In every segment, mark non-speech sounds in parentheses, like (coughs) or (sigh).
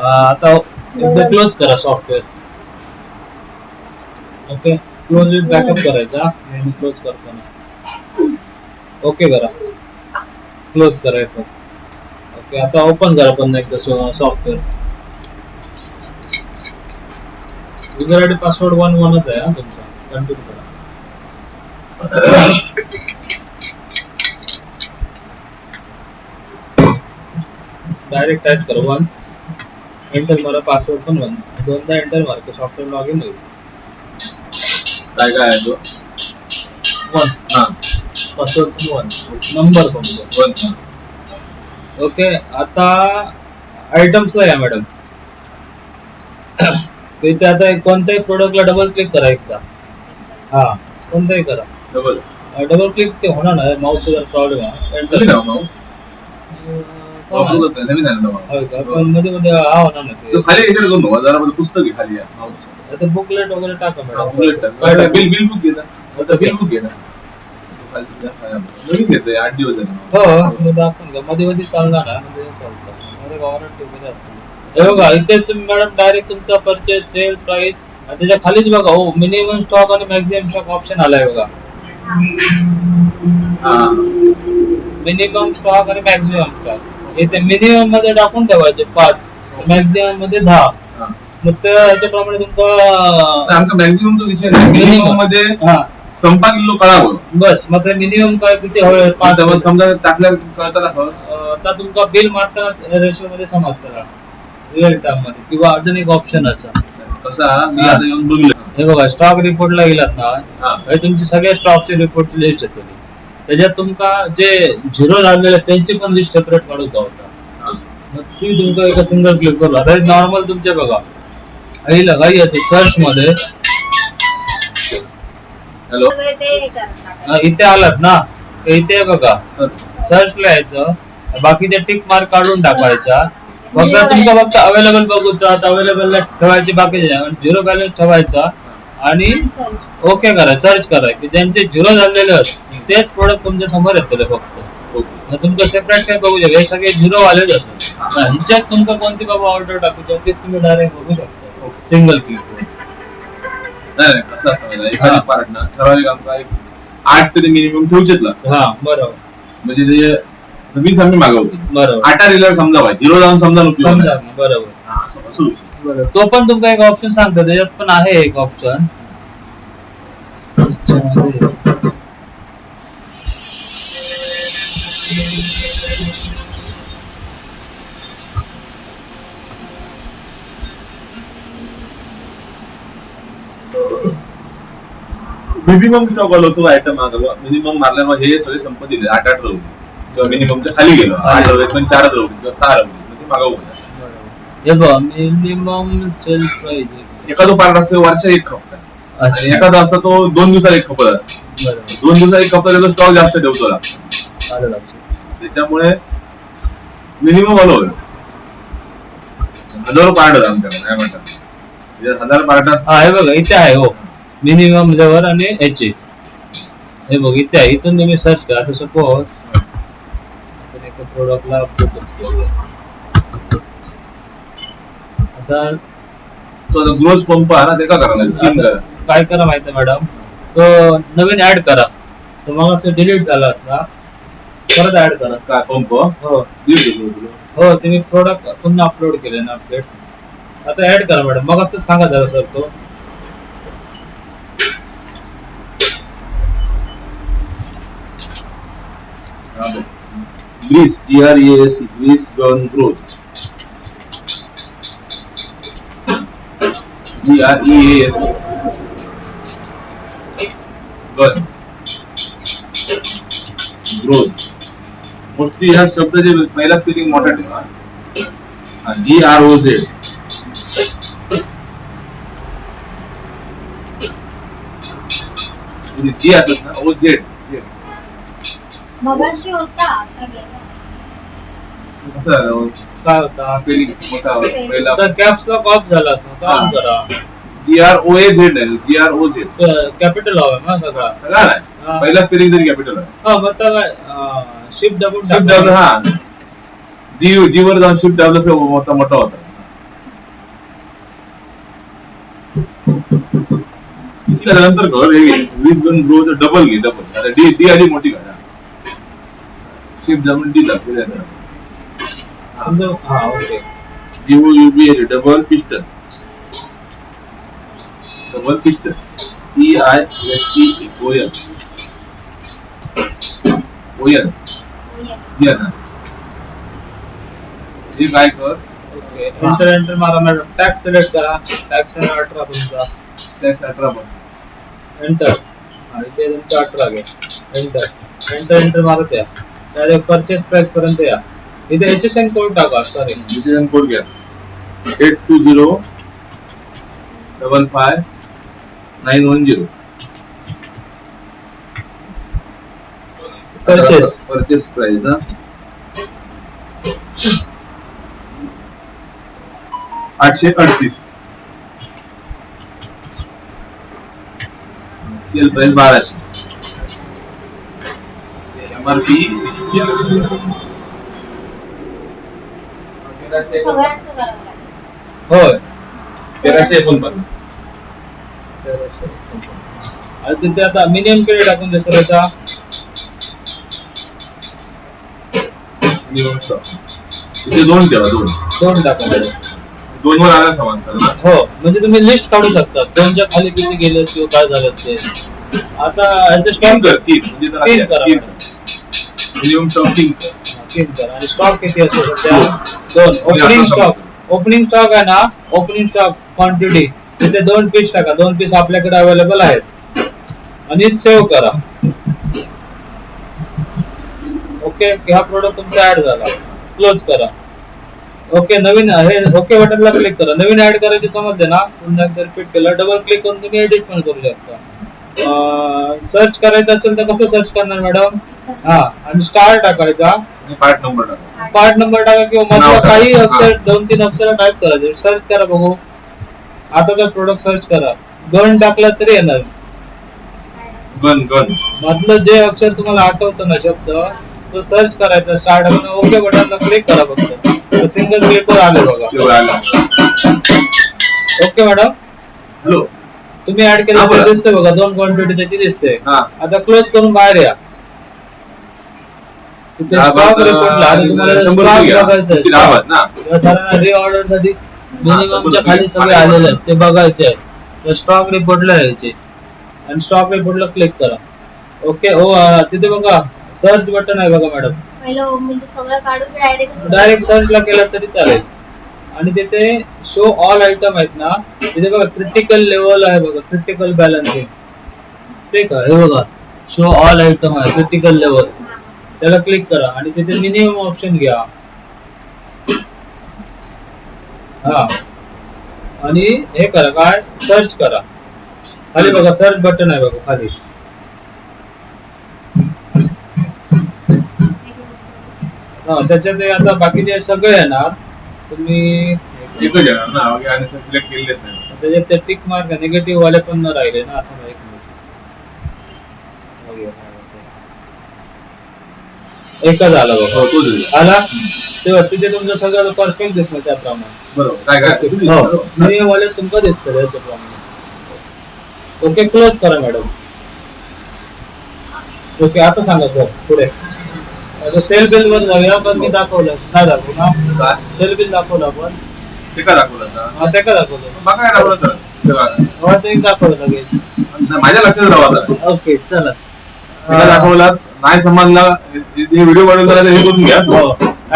आता एकदा क्लोज करा software okay close with backup करायचा आणि क्लोज करताना. ओके करा. क्लोज करा एकदा ओके आता ओपन करा पुन्हा एकदा software user I D password one वनच आहे हा तुमचा. कंटिन्यू करा. (coughs) डायरेक्ट टाईप करा वन एंटर मारा पासवर्ड पण वन दोनदा एंटर मारा सॉफ्टवेअर लॉग इन होईल काय काय आहे तो? वन हा. पासवर्ड पण वन नंबर पण वन ओके आता आयटम्सला या मॅडम (coughs) इथे आता कोणत्याही प्रोडक्टला डबल क्लिक करा एकदा. हा कोणताही करा. डबल डबल क्लिक ते होणार नाही. माऊस जर प्रॉब्लेम आहे एंटर माऊस पण मध्ये मध्ये हा होणार नाही. तो खाली याच्यावर करून बघा, जरा मध्ये पुस्तक आहे खाली माऊस आता बुकलेट वगैरे टाका मॅडम. बिल बिल बुक घे ना आता बिल बुक घे ना तो खाली तुझ्या खाली- नवीन घेतोय आठ दिवस झाले. हो माऊस. मध्ये आपण का मध्ये मध्ये चालणार ना मध्ये चालतं मध्ये गव्हर्नमेंट वगैरे असतं. हे बघा इथे तुम्ही मॅडम डायरेक्ट तुमचा परचेस सेल प्राइस आणि त्याच्या खालीच बघा हो. मिनिमम स्टॉक आणि मॅक्झिमम स्टॉक ऑप्शन आलाय बघा. हा. मिनिमम स्टॉक आणि मॅक्झिमम स्टॉक इथे मिनिमममध्ये टाकून ठेवायचे पाच. मॅक्झिमममध्ये दहा. हा. मग त्या ह्याच्याप्रमाणे तर तुमका आमचा मॅक्झिमम तो विषय नाही. मिनिमममध्ये हा. संपा किलो कळावं. बस मग ते मिनिमम काय किती हवे पाच. समजा टाकल्यावर कळतं ना आता तुमका बिल मारताना रेशो मध्ये समजतं रिअल टाइममध्ये. किंवा अजून एक ऑप्शन असं. कसा मी हा. आता येऊन बघितलं. हे बघा स्टॉक रिपोर्टला गेलात ना. हा. हे तुमची सगळ्या स्टॉकची रिपोर्टची लिस्ट येते त्याच्यात तुमका जे झिरो झालेले त्यांची पण लिस्ट सेपरेट काढून होता? हा. मग ती तुमका एका सिंगल क्लिक करू. आता नॉर्मल तुमचे बघा. काही काही याचे सर्च मध्ये. हॅलो हे इथे आलात ना? इथे बघा. सर सर्चला यायचं. बाकीचे टिक मार्क काढून टाकायचा. फक्त तुमका फक्त अवेलेबल बघूचा अवेलेबल ठेवायचे बाकीचे झिरो बॅलन्स ठेवायचा. आणि. ओके करा. सर्च करा. की ज्यांचे झिरो झालेले आहेत तेच प्रोडक्ट तुमच्यासमोर येतले फक्त. मग तुमचं सेपरेट काय बघू शकता? हे सगळे झिरो वालेच असतात. ह्याच्यात तुमका कोणती बाबा ऑर्डर टाकू तेच तुम्ही डायरेक्ट बघू शकता. सिंगल क्लिक नाही नाही असं असतं एखादी. पार्ट ना ठराविक आमचा एक आठ तरी मिनिमम ठेवूच ना. हा बरोबर. म्हणजे ते वीस आम्ही मागवतो. बरोबर. आठ रिलर समजा भाई झिरो जाऊन समजा समजा बरोबर. हा, असं विषय तो पण तुमका एक ऑप्शन सांगतो. त्याच्यात पण आहे एक ऑप्शन मिनिमम स्टॉक आलो तो आयटम मागवला मिनिमम मारल्यावर हे सगळे संपत दिले आठ आठ राहू किंवा मिनिममच्या खाली गेलो. आठ राहू पण चारच राहू किंवा सहा राहू ते मागवू. हे बघ मिनिमम सेल प्राइस एखादं पार्ट असतो वर्ष एक खपता. आणि एखादा असतो तो दोन दिवसात एक खपत असतो. दोन दिवसात एक खपता त्याचा स्टॉक जास्त ठेवतो लागतो. त्याच्यामुळे मिनिमम आलो हजारो पार्ट आहेत आमच्याकडे काय म्हणतात? म्हणजे हजार पार्टात हा हे बघा इथे आहे हो. मिनिमम लेवल आणि ह्याचे हे बघ इथे आहे. इथून तुम्ही सर्च करा. आपण एका प्रोडक्टला फोकस करूया आता तो ग्रोथ पंप आहे ना ते का करा काय करा माहिती मॅडम तो नवीन ऍड करा. तो मग असं डिलीट झाला असता परत ऍड करा. काय पंप हो. हो तुम्ही प्रोडक्ट पुन्हा अपलोड केले ना अपडेट आता ऍड करा मॅडम मग सांगा जरा सर तो. Grease G R E S grease gun growth G R E S gun growth mostly ह्या शब्दाचे पहिला स्पेलिंग मोठा ठेवा. जी आर ओ झेड जी असत ना ओ झेड झेड मगाशी होता आता गेला. कसं झालं काय होता? स्पेलिंग मोठा पहिला. आता कॅप्स लॉक ऑफ झाला असता ऑन करा. T R O A Z आहे T R O Z capital हवा ना सगळा सगळा हा. नाही पहिला स्पेलिंग तरी कॅपिटल आहे. हा मग शिप शिफ्ट दाबून शिफ्ट टाकायचं. डावलं हा. जीव जाऊन शिफ्ट डावलं मोठा मोठा होता. नंतर घर हे वीस गण रोज डबल घे डबल डी डी आधी मोठी घाला. शिफ्ट जाऊन डी दाखवली हा ओके जीव U B double piston double piston T I S T O L O L होय. ना हे काय कर? एंटर एंटर मारा मॅडम टॅक्स सिलेक्ट करा. टॅक्स आणि अठरा तुमचा टॅक्स अठरा बस. एंटर हा इथे तुमचा अठरा घे. एंटर एंटर एंटर मारत या. डायरेक्ट परचेस प्राइस पर्यंत या. इथे एच एस एन कोड टाका सॉरी डिसिजन कोड घ्या. Eight two zero double five nine one zero. Purchase purchase price ना आठशे अडतीस. सेल प्राइस बाराशे. एम आर पी सगळ्यांचं करावं लागेल. होय. तेराशे एकोणपन्नास. आणि तिथे आता मिनिमम किती टाकून दे सर याचा मिनिमम स्टॉक इथे दोन ठेवा दोन. दोन टाकून द्या. दोन वर आला समजतात ना? हो म्हणजे तुम्ही लिस्ट काढू शकता. दोनच्या खाली किती गेले किंवा काय झालं ते. आता याचं तीन स्टॉक कर तीन. म्हणजे तीन करा. मिनिमम स्टॉक तीन कर. तीन करा. आणि स्टॉक किती असेल सध्या? दोन. ओपनिंग स्टॉक ओपनिंग स्टॉक आहे ना? ओपनिंग स्टॉक क्वांटिटी तिथे दोन पीस टाका. दोन पीस आपल्याकडे अवेलेबल आहेत. आणि सेव्ह करा. ओके हा प्रोडक्ट तुमचा ऍड झाला. क्लोज करा. ओके नवीन हे ओके बटनला क्लिक करा. नवीन ऍड करायची समजते ना? पुन्हा एकदा रिपीट केलं. डबल क्लिक करून तुम्ही एडिट पण करू शकता. सर्च करायचं असेल तर कसं सर्च करणार मॅडम हा. आणि स्टार टाकायचा. पार्ट नंबर टाका. पार्ट नंबर टाका किंवा टाका. काही. अक्षर दोन तीन अक्षर टाईप करायचे. सर्च करा बघू. आता जर प्रोडक्ट सर्च करा गन टाकला तरी येणार. गन गन मधलं जे अक्षर तुम्हाला आठवतं ना शब्द तो सर्च करायचा स्टार्ट ओके बटनला क्लिक करा फक्त. सिंगल क्लिक वर आले बघा. ओके मॅडम हॅलो तुम्ही ऍड केलं. दिसते बघा दोन क्वांटिटी त्याची दिसते. हा. आता क्लोज करून बाहेर या. तिथे स्टॉक रिपोर्टला तुम्हाला स्टॉक. बघायचा सरांना रीऑर्डरसाठी मिनिममच्या खाली. सगळे आलेले आहेत ते बघायचे आहे तर स्टॉक रिपोर्टला यायचे. आणि स्टॉक रिपोर्टला क्लिक करा. ओके हो तिथे बघा सर्च बटन आहे बघा मॅडम पहिलं म्हणजे सगळं काढून डायरेक्ट डायरेक्ट सर्चला केला तरी चालेल. आणि तिथे शो ऑल आयटम आहेत ना तिथे बघा क्रिटिकल लेवल आहे बघा क्रिटिकल बॅलन्सिंग ते का हे बघा शो ऑल आयटम आहे क्रिटिकल लेवल त्याला क्लिक करा आणि तिथे मिनिमम ऑप्शन घ्या. हा. आणि हे करा काय? सर्च करा. खाली बघा सर्च बटन आहे बघा खाली. हा त्याच्यात आता बाकीचे सगळे येणार तुम्ही एकच येणार ना सिलेक्ट नाही त्याच्यात ते टिक मार्क निगेटिव्ह वाले पण न राहिले ना आता एक मिनिट बघूया काय होतंय. एकच आला हो तो. आला तेव्हा तिथे तुमचं सगळं परफेक्ट दिसलं त्याप्रमाणे. बरोबर. काय काय? हो. मी वाले तुमचं दिसतं त्याच्याप्रमाणे ओके क्लोज करा मॅडम ओके आता सांगा सर पुढे. आता सेल बिल वर जाऊया पण मी दाखवलं. नाही दाखवू ना. काय? सेल बिल दाखवलं आपण. ते काय दाखवलं आता हा ते का दाखवलं बघा काय दाखवलं तर ते. हो दाखवलं लगेच. माझ्या लक्षात राहा आता. ओके चला. ते काय दाखवला नाही समजला हे व्हिडिओ बनवून हे करून घ्या. हो.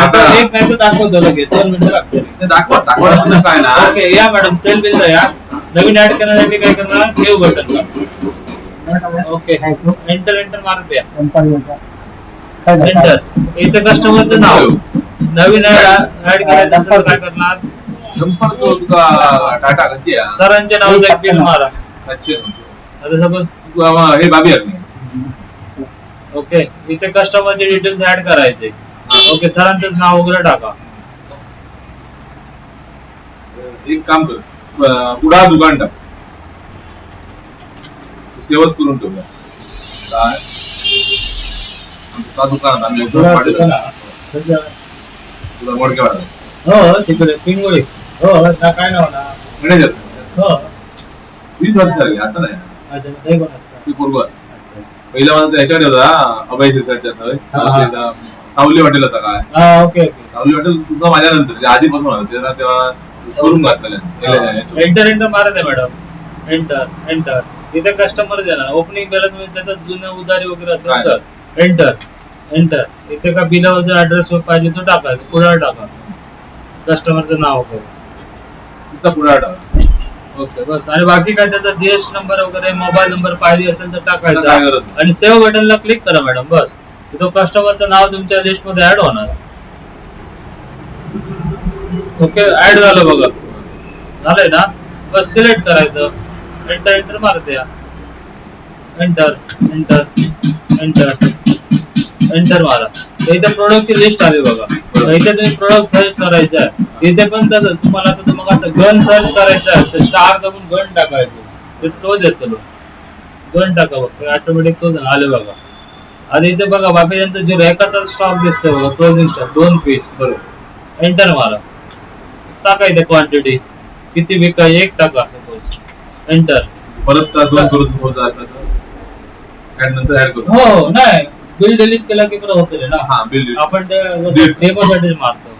आता एक नाही तर दाखवतो लगेच. दोन मिनिटं लागतील. ते दाखवा दाखवा म्हणजे काय ना. ओके या मॅडम सेल बिल या. नवीन ऍड करण्यासाठी काय करणार? Save button okay. Enter enter मारत या एंटर इथे कस्टमरचं नाव. नवीन ऍड ऍड करायचं असेल काय करणार? संपर्क तुका टाटा कधी आहे? सरांच्या नावाचं एक बिल मारा. सातशे आता सपोज हे बाबी आहे. ओके इथे कस्टमरचे डिटेल्स ऍड करायचे. ओके सरांचंच नाव वगैरे टाका. एक काम कर. कुडा दुकान टाक. सेवच करून ठेवूया काय? आमचा आम्ही? तुला मोडके वाढ हो तिकडे पिंगोळी. हो ना काय नाव ना? हो. वीस वर्ष झाली आता नाही. अच्छा ते कोण असतं. ती पोरगो असते. पहिला मला ह्याच्याकडे होता अभय. तेचा सावली हॉटेल होता काय? हा ओके ओके. सावली हॉटेल तुझा माझ्यानंतर आधीपासून होता तेव्हा तेव्हा शोरूम घातलेलं एंटर एंटर मारत आहे मॅडम एंटर एंटर इथे कस्टमर देणार ओपनिंग करत म्हणजे त्याचं जुनं उधारी वगैरे असेल? तर एंटर एंटर इथे का बिलावर ऍड्रेस पाहिजे तो टाकायचं पुढे टाका. कस्टमरचं नाव वगैरे. पुढे आठवला ओके बस. आणि बाकी काय त्याचा जीएस नंबर वगैरे मोबाईल नंबर पाहिजे असेल तर काय टाकायचा गरज. आणि सेव्ह बटनला क्लिक करा मॅडम बस. तो कस्टमरचं नाव तुमच्या लिस्टमध्ये ऍड होणार. ओके ऍड झालं बघा. झालंय ना? बस सिलेक्ट करायचं. एंटर एंटर मारत या. एंटर एंटर एंटर एंटर मारा. तर इथे प्रोडक्टची लिस्ट आली बघा. तर इथे तुम्ही प्रोडक्ट सर्च करायचं आहे. इथे पण तसं तुम्हाला आता मग असं गन सर्च करायचं तर स्टार दाबून गन टाकायचं. ते तोच येतो गन टाका फक्त ऑटोमॅटिक तोच आले बघा. आणि इथे बघा बाकीच्यांचं जे रेकाचा स्टॉक दिसतोय बघा क्लोजिंग स्टॉक दोन पीस बरोबर. एंटर मारा. टाका इथे क्वांटिटी किती विकाय एक टाका सपोज एंटर परत दोन करून ऍड नंतर ऍड करू. हो हो, नाही. बिल डिलीट केला की परत होते ना. हा बिल आपण ते. डेमोसाठीच मारतो.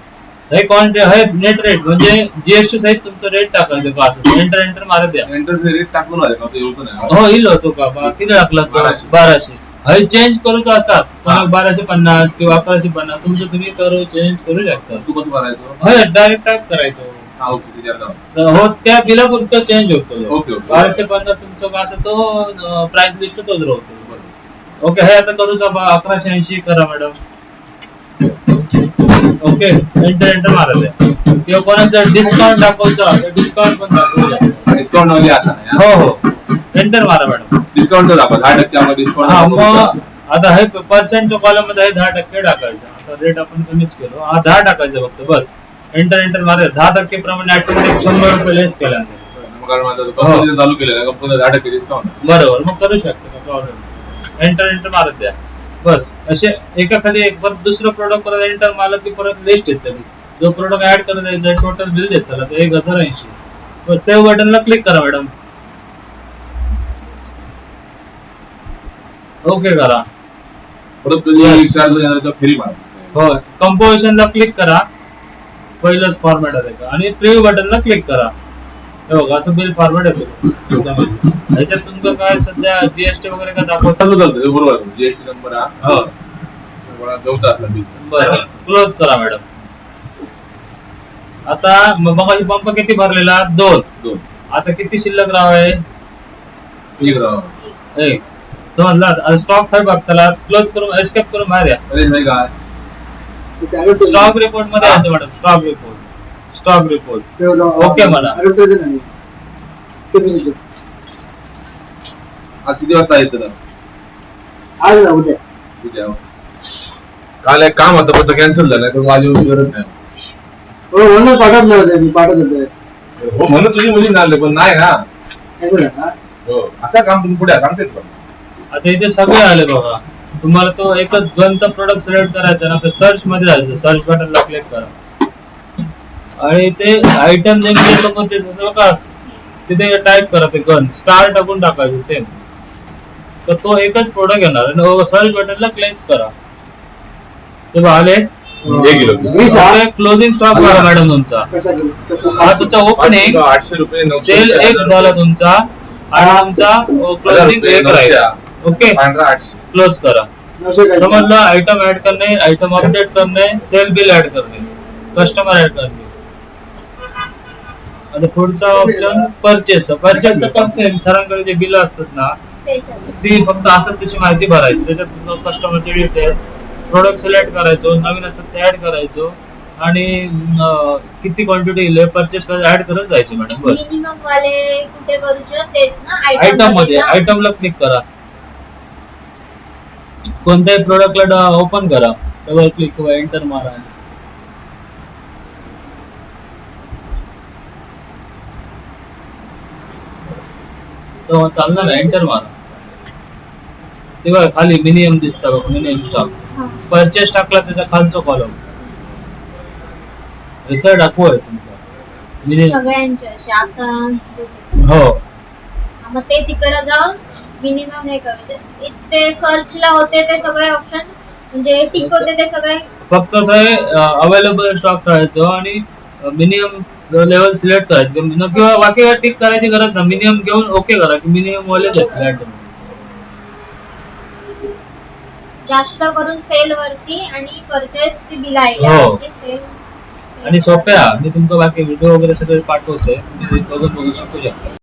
हे क्वांटिटी हे नेट रेट म्हणजे जीएसटी सहित तुमचं रेट टाकायचं का असं एंटर एंटर मारत द्या. एंटर रेट टाकून आले का? ते नाही. हो येईल होतो का? बा- किती टाकला तो? बाराशे. बाराशे. हे चेंज करूच. कोणाक बाराशे पन्नास किंवा अकराशे पन्नास तुमचं तुम्ही करू चेंज करू शकता. तू कसं करायचो हो डायरेक्ट टाईप करायचो. हा ओके तर हो त्या बिलापुरतं चेंज होतो. Okay, okay. बाराशे पन्नास तुमचं का असं तो प्राइस लिस्ट तोच राहतो. ओके हे आता करूचा बा? अकराशे ऐंशी करा मॅडम ओके एंटर एंटर मारा द्या किंवा कोणाचं डिस्काउंट दाखवचा डिस्काउंट पण दाखवू डिस्काउंट वगैरे असा नाही हो. हो एंटर मारा मॅडम. डिस्काउंट दाखवा दहा टक्के आम्हाला हा मग डिस्काउंट आता हे पर्सेंटच्या कॉलममध्ये आहे दहा टक्के टाकायचं. आता रेट आपण कमीच केलो. हा दहा टाकायचं फक्त बस. एंटर एंटर मारा. दहा टक्के प्रमाणे ऑटोमॅटिक शंभर रुपये लेस माझं कंपनी चालू केलेलं कंपनी दहा टक्के डिस्काउंट बरोबर मग करू शकतो प्रॉब्लेम एंटर एंटर मारत द्या. बस असे एका खाली एक परत दुसरं प्रोडक्ट परत एंटर मारलं की परत लिस्ट येते जो प्रोडक्ट ऍड करत यायचा टोटल बिल देत. त्याला ते एक हजार ऐंशी. बस सेव्ह बटनला क्लिक करा मॅडम ओके करा. परत तर फ्री मार. हो कंपोजिशनला क्लिक करा. पहिलंच फॉर्मॅट आहे. का आणि प्रिव्ह्यू बटनला क्लिक करा. बघा असं बिल येतो त्याच्यामध्ये. ह्याच्यात तुमचं काय सध्या जीएसटी वगैरे काय चालू चालतं बरोबर जीएसटी नंबर हा. हो. मला देऊचा असला बिल बरं. क्लोज करा मॅडम आता मग मगाशी पंप किती भरलेला? दोन. दोन. आता किती शिल्लक राव आहे? एक राव. एक. समजला? आता स्टॉक आहे बघ त्याला क्लोज करून एस्केप करून बाहेर या. अरे नाही काय स्टॉक रिपोर्टमध्ये यायचं madam stock report stock report okay म्हणा. आज किती वाजता येतं ना आज ना उद्या. उद्या. काल एक काम होतं पण कॅन्सल झालं तर माझी गरज नाही. हो म्हणून पाठवलं होते मी पाठवत होते. हो म्हणून तुझी मुली झाले पण नाही ना. हो असं काम तुम्ही पुढे सांगतेत पण आता इथे सगळे आले बघा. तुम्हाला तो एकच गनचा प्रोडक्ट सिलेक्ट करायचा ना तर सर्च मध्ये जायचं. सर्च बटनला क्लिक करा. आणि ते आयटम नेमके मग ते जसं बघा तिथे टाईप करा ते गन स्टार टाकून टाकायचं सेम तर तो एकच प्रोडक्ट येणार आणि सर्च बटनला क्लिक करा. ते आले? क्लोजिंग स्टॉक बघा मॅडम तुमचा. हा तुमचा ओपनिंग आठशे रुपये सेल एक झाला तुमचा. आणि तुमचा क्लोजिंग एक राहील. ओके? क्लोज करा. समजलं? आयटम ऐड करणे आयटम अपडेट करणे सेल बिल ऍड करणे. कस्टमर ऍड करणे. आणि पुढचा ऑप्शन परचेस परचेस पण सेम सरांकडे जे बिल असतात ना ती फक्त असं त्याची माहिती भरायची. त्याच्यात कस्टमरचे डिटेल प्रोडक्ट सिलेक्ट करायचो नवीन असं ते ऍड करायचो. आणि किती क्वांटिटी येईल परचेस ऍड करत जायची मॅडम बस. मिनिमम वाले कुठे करूचे तेच ना आयटममध्ये? आयटमला क्लिक करा. कोणत्याही प्रोडक्टला ओपन करा. डबल क्लिक किंवा एंटर मारा. तेव्हा चालणार एंटर मारा तेव्हा खाली मिनिमम दिसता बघ मिनिमम स्टॉक. परचेस टाकला त्याचा खालचा कॉलम विसर दाखवू आहे तुमचा मिनिमम हो. मग ते तिकडे जाऊन मिनिमम हे करायचे ते सर्चला होते ते सगळे ऑप्शन म्हणजे टिक होते ते सगळे. फक्त ते अवेलेबल स्टॉक करायचं आणि मिनिमम लेवल सिलेक्ट करायचं न- किंवा बाकी टिक करायची गरज नाही. मिनिमम घेऊन ओके करा की मिनिमम वालेच. जास्त करून सेल वरती आणि परचेस ती बिल आहे हो. सेल आणि सोप्या. मी तुमचं बाकी व्हिडिओ वगैरे सगळे पाठवते. तुम्ही ते बघून बघू शकू शकता.